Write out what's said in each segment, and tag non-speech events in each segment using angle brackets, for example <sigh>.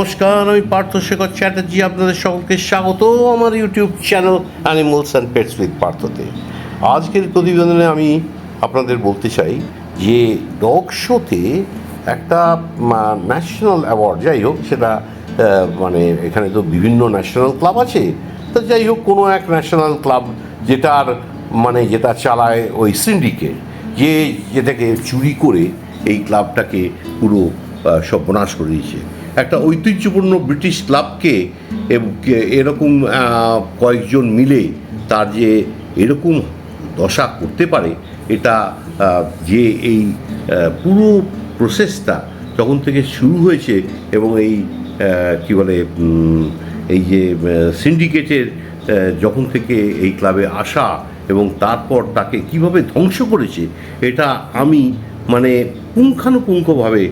নমস্কার, আমি পার্থ শেখর চ্যাটার্জি, আপনাদের সকলকে স্বাগত আমার YouTube channel animals and pets with পার্থতে। আজকের প্রতিবেদনে আমি আপনাদের বলতে চাই যে ডগ শোতে একটা ন্যাশনাল অ্যাওয়ার্ড, যাই হোক, সেটা মানে এখানে তো বিভিন্ন ন্যাশনাল ক্লাব আছে, তো যাই হোক, কোনো এক ন্যাশনাল ক্লাব যেটার মানে যেটা চালায় ওই সিন্ডিকেট, যে যেটাকে চুরি করে এই ক্লাবটাকে পুরো সর্বনাশ করে দিয়েছে। একটা ঐতিহ্যপূর্ণ ব্রিটিশ ক্লাবকে এরকম কয়েকজন মিলে তার যে এরকম দশা করতে পারে, এটা যে এই পুরো প্রসেসটা যখন থেকে শুরু হয়েছে এবং এই কি বলে এই যে সিন্ডিকেটের যখন থেকে এই ক্লাবে আসা এবং তারপর তাকে কীভাবে ধ্বংস করেছে, এটা আমি মানে পুঙ্খানুপুঙ্খভাবে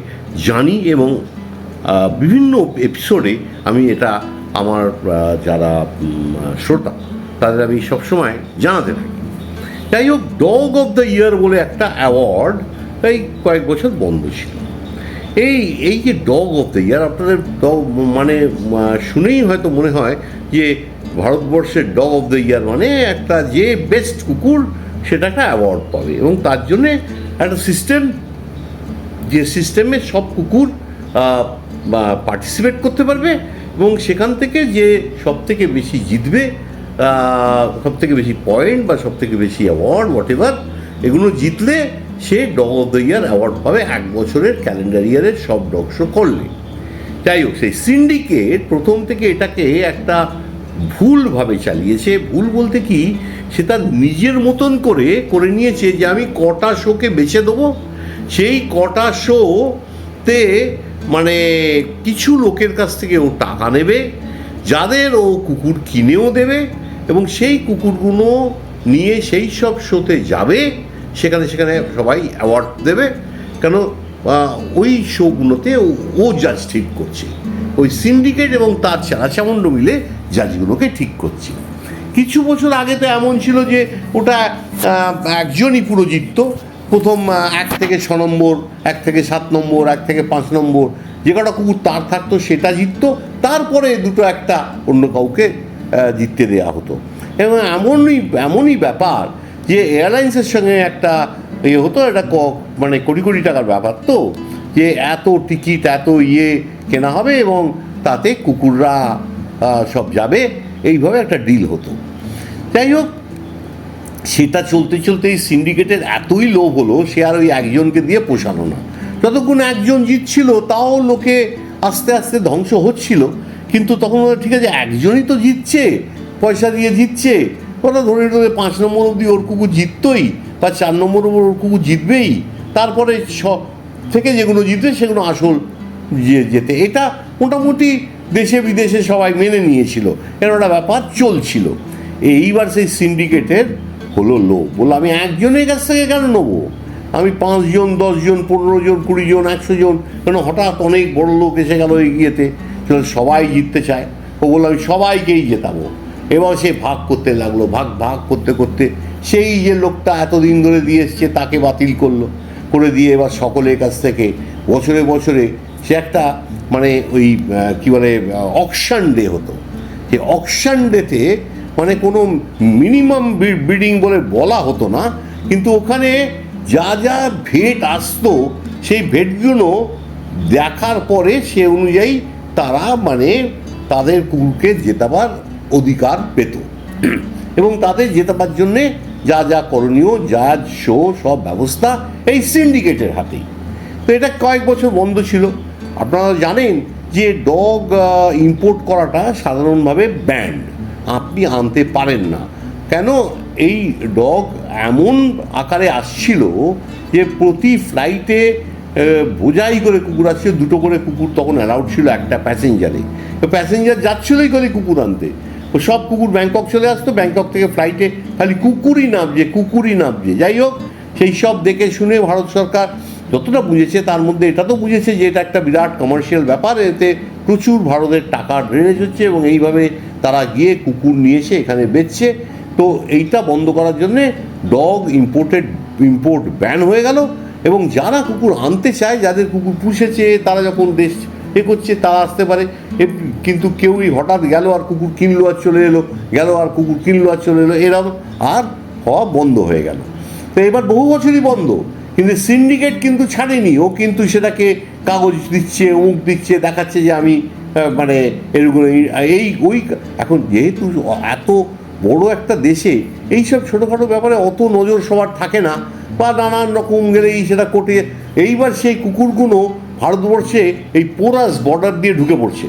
জানি এবং বিভিন্ন এপিসোডে আমি এটা আমার যারা শ্রোতা, তাদের আমি সবসময় জানাতে থাকি। যাই হোক ডগ অফ দ্য ইয়ার বলে একটা অ্যাওয়ার্ড এই কয়েক বছর বন্ধ ছিল। এই এই যে ডগ অফ দ্য ইয়ার আপনাদের dog মানে শুনেই হয়তো মনে হয় যে ভারতবর্ষের ডগ অফ দ্য ইয়ার মানে একটা যে বেস্ট কুকুর সেটা একটা অ্যাওয়ার্ড পাবে এবং তার জন্যে একটা সিস্টেম যে সিস্টেমে সব কুকুর পার্টিসিপেট করতে পারবে এবং সেখান থেকে যে সব থেকে বেশি জিতবে সব থেকে বেশি পয়েন্ট বা সব থেকে বেশি অ্যাওয়ার্ড হোয়াট এভার এগুলো জিতলে সে dog of the year award পাবে এক বছরের ক্যালেন্ডার ইয়ারের সব ডগ শো করলে। যাই হোক, সেই সিন্ডিকেট প্রথম থেকে এটাকে একটা ভুলভাবে চালিয়েছে। ভুল বলতে কি, সে তার নিজের মতন করে করে নিয়েছে যে আমি কটা শোকে বেছে দেবো। সেই কটা শোতে মানে কিছু লোকের কাছ থেকে ও টাকা নেবে, যাদের ও কুকুর কিনেও দেবে এবং সেই কুকুরগুলো নিয়ে সেই সব শোতে যাবে, সেখানে সেখানে সবাই অ্যাওয়ার্ড দেবে। কেন? ওই শোগুলোতে ও- জাজ ঠিক করছে। ওই সিন্ডিকেট এবং তার চারাচামুণ্ড মিলে জাজগুলোকে ঠিক করছে। কিছু বছর আগে তো এমন ছিল যে ওটা একজনই পুরো জিততো প্রথম এক থেকে ছ নম্বর, এক থেকে সাত নম্বর, এক থেকে পাঁচ নম্বর, যে কটা কুকুর তার থাকতো সেটা জিততো, তারপরে দুটো একটা অন্য কাউকে জিততে দেওয়া হতো। এবং এমনই এমনই ব্যাপার যে এয়ারলাইন্সের সঙ্গে একটা ইয়ে হতো, একটা ক- মানে কোটি কোটি টাকার ব্যাপার তো, যে এত টিকিট, এত ইয়ে কেনা হবে এবং তাতে কুকুররা সব যাবে, এইভাবে একটা ডিল হতো। যাই হোক সেটা চলতে চলতে এই সিন্ডিকেটের এতই লোভ হলো, সে আর ওই একজনকে দিয়ে পোষানো না। যতক্ষণ একজন জিতছিল, তাও লোকে আস্তে আস্তে ধ্বংস হচ্ছিল। কিন্তু তখন ওরা ঠিক আছে, একজনই তো জিতছে, পয়সা দিয়ে জিতছে। ওরা ধরে ধরে পাঁচ নম্বর অবধি ওর কুকুর জিততই, বা চার নম্বর অবধি ওর কুকুর জিতবেই। তারপরে ছ, থেকে যেগুলো জিতবে, সেগুলো আসল যেতে। এটা মোটামুটি দেশে বিদেশে সবাই মেনে নিয়েছিল। এর একটা ব্যাপার চলছিল। এইবার সেই সিন্ডিকেটের হলো লোক। বলল, আমি একজনের কাছ থেকে কেন নেব? আমি পাঁচজন, দশজন পনেরো জন কুড়ি জন একশো জন কেন হঠাৎ অনেক বড় লোক এসে গেল এগিয়েতে সেটা সবাই জিততে চায়। ও বলল, আমি সবাইকেই জেতাবো। এবার সে ভাগ করতে লাগল, ভাগ ভাগ করতে করতে সেই যে লোকটা এতদিন ধরে দিয়ে এসছে, তাকে বাতিল করল। করে দিয়ে এবার সকলের কাছ থেকে বছরে বছরে সে একটা মানে ওই কী বলে অকশন ডে হতো। সেই অকশন ডেতে মানে কোনো মিনিমাম ব্রিডিং বলে বলা হতো না, কিন্তু ওখানে যা যা ভেট আসতো, সেই ভেটগুলো দেখার পরে সে অনুযায়ী তারা মানে তাদের কুকুরকে জেতাবার অধিকার পেত। এবং তাদের জেতাবার জন্যে যা যা করণীয় যা শো, সব ব্যবস্থা এই সিন্ডিকেটের হাতেই। তো এটা কয়েক বছর বন্ধ ছিল। আপনারা জানেন যে ডগ ইম্পোর্ট করাটা সাধারণভাবে ব্যান্ড। আপনি আনতে পারেন না। কেন? এই ডগ এমন আকারে আসছিল যে প্রতি ফ্লাইটে বোঝাই করে কুকুর আসছিল, দুটো করে কুকুর তখন অ্যালাউড ছিল একটা প্যাসেঞ্জারে তো প্যাসেঞ্জার যাচ্ছিলই করে কুকুর আনতে। সব কুকুর ব্যাংকক চলে আসতো, ব্যাংকক থেকে ফ্লাইটে খালি কুকুরই নামছে কুকুরই নামছে। যাই হোক, সেই সব দেখে শুনে ভারত সরকার যতটা বুঝেছে, তার মধ্যে এটা তো বুঝেছে যে এটা একটা বিরাট কমার্শিয়াল ব্যাপার, এতে প্রচুর ভারতের টাকা ড্রেনেজ হচ্ছে এবং এইভাবে তারা গিয়ে কুকুর নিয়ে এসে এখানে বেচছে। তো এইটা বন্ধ করার জন্যে ডগ ইম্পোর্টেড ইম্পোর্ট ব্যান হয়ে গেল এবং যারা কুকুর আনতে চায়, যাদের কুকুর পুষেছে, তারা যখন দেশ এ করছে, তারা আসতে পারে। কিন্তু কেউই হঠাৎ গেল আর কুকুর কিনলো আর চলে এলো, গেল আর কুকুর কিনলো আর চলে এলো এরকম আর হওয়া বন্ধ হয়ে গেল। তো এবার বহু বছরই বন্ধ, কিন্তু সিন্ডিকেট কিন্তু ছাড়েনি। ও কিন্তু সেটাকে কাগজ দিচ্ছে মুখ দিচ্ছে, দেখাচ্ছে যে আমি মানে এরকম এই- এই ওই এখন যেহেতু এত বড় একটা দেশে এইসব ছোটোখাটো ব্যাপারে অত নজর সবার থাকে না, বা নানান রকম গেলেই সেটা কোটে, এইবার সেই কুকুরগুলো ভারতবর্ষে এই পোরাস বর্ডার দিয়ে ঢুকে পড়ছে।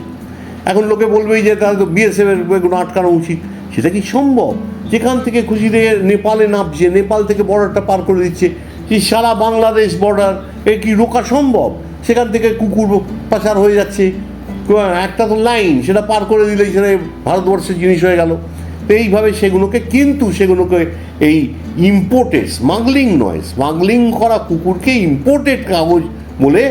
এখন লোকে বলবেই যে তাহলে তো বিএসএফের এগুলো আটকানো উচিত। সেটা কি সম্ভব? যেখান থেকে খুশি দিয়ে নেপালে নামছে, নেপাল থেকে বর্ডারটা পার করে দিচ্ছে যে সারা বাংলাদেশ বর্ডার, এ কি রোকা সম্ভব? সেখান থেকে কুকুর পাচার হয়ে যাচ্ছে। একটা তো লাইন, সেটা পার করে দিলেই সেটা ভারতবর্ষের জিনিস হয়ে গেল। তো এইভাবে সেগুলোকে, কিন্তু সেগুলোকে এই ইম্পোর্টেড স্মাগলিং নয় স্মাগলিং করা কুকুরকে ইম্পোর্টেড কাগজ বলে,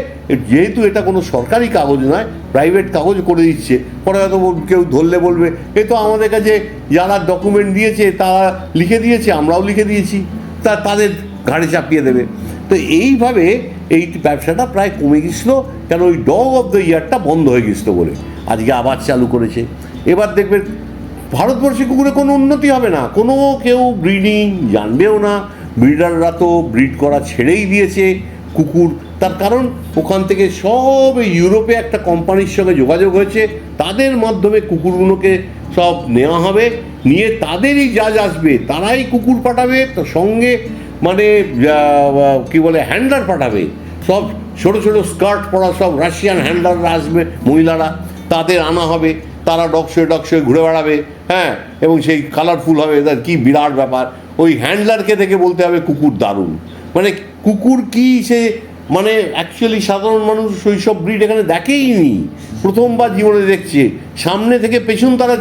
যেহেতু এটা কোনো সরকারি কাগজ নয় প্রাইভেট কাগজ করে দিচ্ছে। পরে হয়তো কেউ ধরলে বলবে, এ তো আমাদের কাছে যারা ডকুমেন্ট দিয়েছে, তারা লিখে দিয়েছে, আমরাও লিখে দিয়েছি। তা তাদের ঘাড়ে চাপিয়ে দেবে। তো এইভাবে এই ব্যবসাটা প্রায় কমে গেছিল, কেন ওই ডগ অফ দ্য ইয়ারটা বন্ধ হয়ে গেছিল বলে। আজকে আবার চালু করেছে। এবার দেখবেন, ভারতবর্ষে কুকুরে কোনো উন্নতি হবে না। কোনো কেউ ব্রিডিং জানবেও না। ব্রিডাররা তো ব্রিড করা ছেড়েই দিয়েছে কুকুর। তার কারণ, ওখান থেকে সব ইউরোপে একটা কোম্পানির সঙ্গে যোগাযোগ হয়েছে। তাদের মাধ্যমে কুকুরগুলোকে সব নেওয়া হবে। নিয়ে তাদেরই জাজ আসবে, তারাই কুকুর পাঠাবে। তো সঙ্গে মানে কি বলে হ্যান্ডলার পাঠাবে। সব ছোট ছোট স্কার্ট পরা সব রাশিয়ান হ্যান্ডলাররা আসবে, মহিলারা। তাদের আনা হবে, তারা ডকশো ডকশো ঘুরে বেড়াবে হ্যাঁ? এবং সেই কালারফুল হবে তার কি বিরাট ব্যাপার। ওই হ্যান্ডলারকে দেখে বলতে হবে, কুকুর দারুণ। মানে কুকুর কি সে মানে অ্যাকচুয়ালি সাধারণ মানুষ শৈশব ব্রিড এখানে দেখেই নি প্রথমবার জীবনে দেখছে। সামনে থেকে পেছন তারা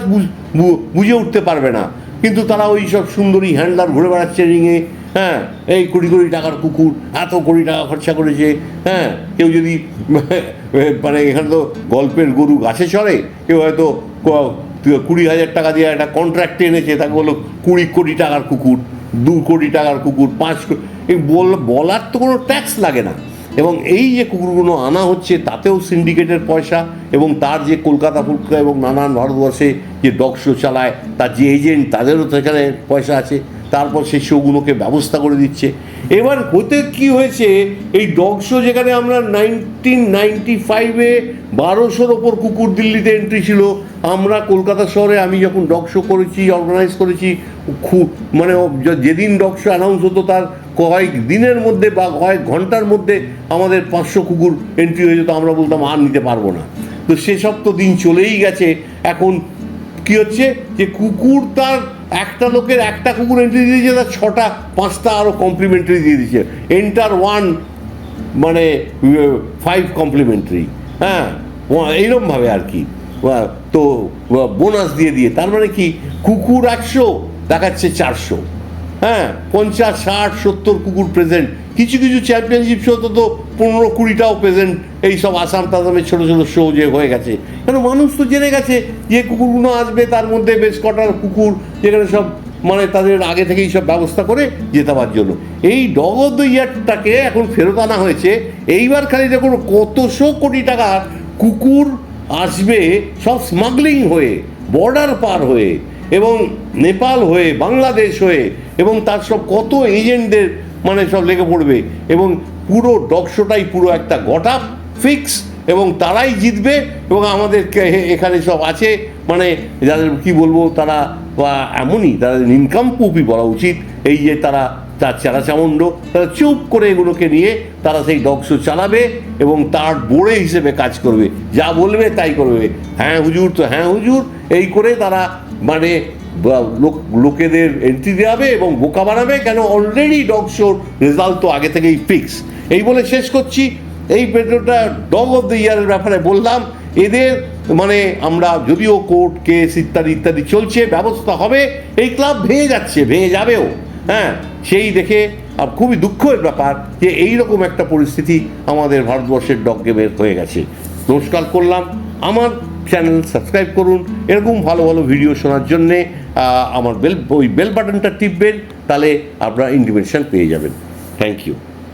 বুঝে উঠতে পারবে না। কিন্তু তারা ওই সব সুন্দরী হ্যান্ডলার ঘুরে বেড়াচ্ছে রিঙে হ্যাঁ এই কোটি কোটি টাকার কুকুর, এত কোটি টাকা খরচা করেছে হ্যাঁ কেউ যদি <laughs> মানে এখানে তো গল্পের গরু গাছে চড়ে, কেউ হয়তো কুড়ি হাজার টাকা দিয়ে একটা কন্ট্রাক্ট এনেছে, তাকে বলল কুড়ি কোটি টাকার কুকুর, দু কোটি টাকার কুকুর, পাঁচ বল- বলার তো কোনো ট্যাক্স লাগে না। এবং এই যে কুকুরগুলো আনা হচ্ছে, তাতেও সিন্ডিকেটের পয়সা, এবং তার যে কলকাতা ফুলকা এবং নানান ভারতবর্ষে যে ডগ শো চালায়, তার যে এজেন্ট তাদেরও তো এখানে পয়সা আছে। তারপর সেই শোগুলোকে ব্যবস্থা করে দিচ্ছে। এবার হতে কি হয়েছে, এই ডগ শো যেখানে আমরা নাইনটিন নাইনটি ফাইভে বারোশোর ওপর কুকুর দিল্লিতে এন্ট্রি ছিল, আমরা কলকাতা শহরে আমি যখন ডগ শো করেছি অর্গানাইজ করেছি, খুব মানে যেদিন ডগ শো অ্যানাউন্স হতো তার কয়েক দিনের মধ্যে বা কয়েক ঘণ্টার মধ্যে আমাদের পাঁচশো কুকুর এন্ট্রি হয়ে যেত, আমরা বলতাম আর নিতে পারব না। তো সেসব তো দিন চলেই গেছে। এখন কি হচ্ছে যে কুকুর তার একটা লোকের একটা কুকুর এন্ট্রি দিয়ে দিয়েছে, তার ছটা, পাঁচটা আরও কমপ্লিমেন্টারি দিয়ে দিচ্ছে এন্টার ওয়ান মানে ফাইভ কমপ্লিমেন্টারি হ্যাঁ এইরকমভাবে আর কি। তো বোনাস দিয়ে দিয়ে। তার মানে কি, কুকুর একশো দেখাচ্ছে চারশো। হ্যাঁ পঞ্চাশ, ষাট, সত্তর কুকুর প্রেজেন্ট কিছু কিছু চ্যাম্পিয়নশিপ শো তো পনেরো কুড়িটাও প্রেজেন্ট এই সব আসাম টাসামের ছোটো ছোটো শো যে হয়ে গেছে। কেন মানুষ তো জেনে গেছে যে কুকুরগুলো আসবে, তার মধ্যে বেশ কটার কুকুর যেখানে সব মানে তাদের আগে থেকেই সব ব্যবস্থা করে জেতাবার জন্য। এই ডগ অফ দ্য ইয়ারটাকে এখন ফেরত আনা হয়েছে। এইবার খালি দেখুন কতশো কোটি টাকার কুকুর আসবে সব স্মাগলিং হয়ে বর্ডার পার হয়ে এবং নেপাল হয়ে, বাংলাদেশ হয়ে এবং তার সব কত এজেন্টদের মানে সব লেগে পড়বে। এবং পুরো ডকশোটাই পুরো একটা গটা ফিক্স, এবং তারাই জিতবে, এবং আমাদের এখানে সব আছে। মানে যাদের কি বলব, তারা বা এমনই, তাদের ইনকাম পুপি বলা উচিত। এই যে তারা, তার চারা চামুণ্ড, তারা চুপ করে এগুলোকে নিয়ে তারা সেই ডগশো চালাবে, এবং তার বোড়ে হিসেবে কাজ করবে। যা বলবে তাই করবে। হ্যাঁ হুজুর তো হ্যাঁ হুজুর, এই করে তারা মানে লোকেদের এন্ট্রি দেওয়াবে এবং বোকা বানাবে কেন অলরেডি ডগ শোর রেজাল্ট তো আগে থেকেই ফিক্স এই বলে শেষ করছি। এই পেট্রোলটা ডগ অফ দ্য ইয়ারের ব্যাপারে বললাম। এদের মানে আমরা যদিও কোর্ট কেস ইত্যাদি ইত্যাদি চলছে, ব্যবস্থা হবে, এই ক্লাব ভেঙে যাচ্ছে, ভেঙে যাবেও। হ্যাঁ সেই দেখে আর খুবই দুঃখের ব্যাপার যে এই রকম একটা পরিস্থিতি আমাদের ভারতবর্ষের ডগ গেমের হয়ে গেছে। নমস্কার করলাম। আমার চ্যানেল সাবস্ক্রাইব করুন। এরকম ভালো ভালো ভিডিও শোনার জন্যে আমার বেল ওই বেল বাটনটা টিপবেন, তাহলে আপনারা ইন্টিমেশন পেয়ে যাবেন। Thank you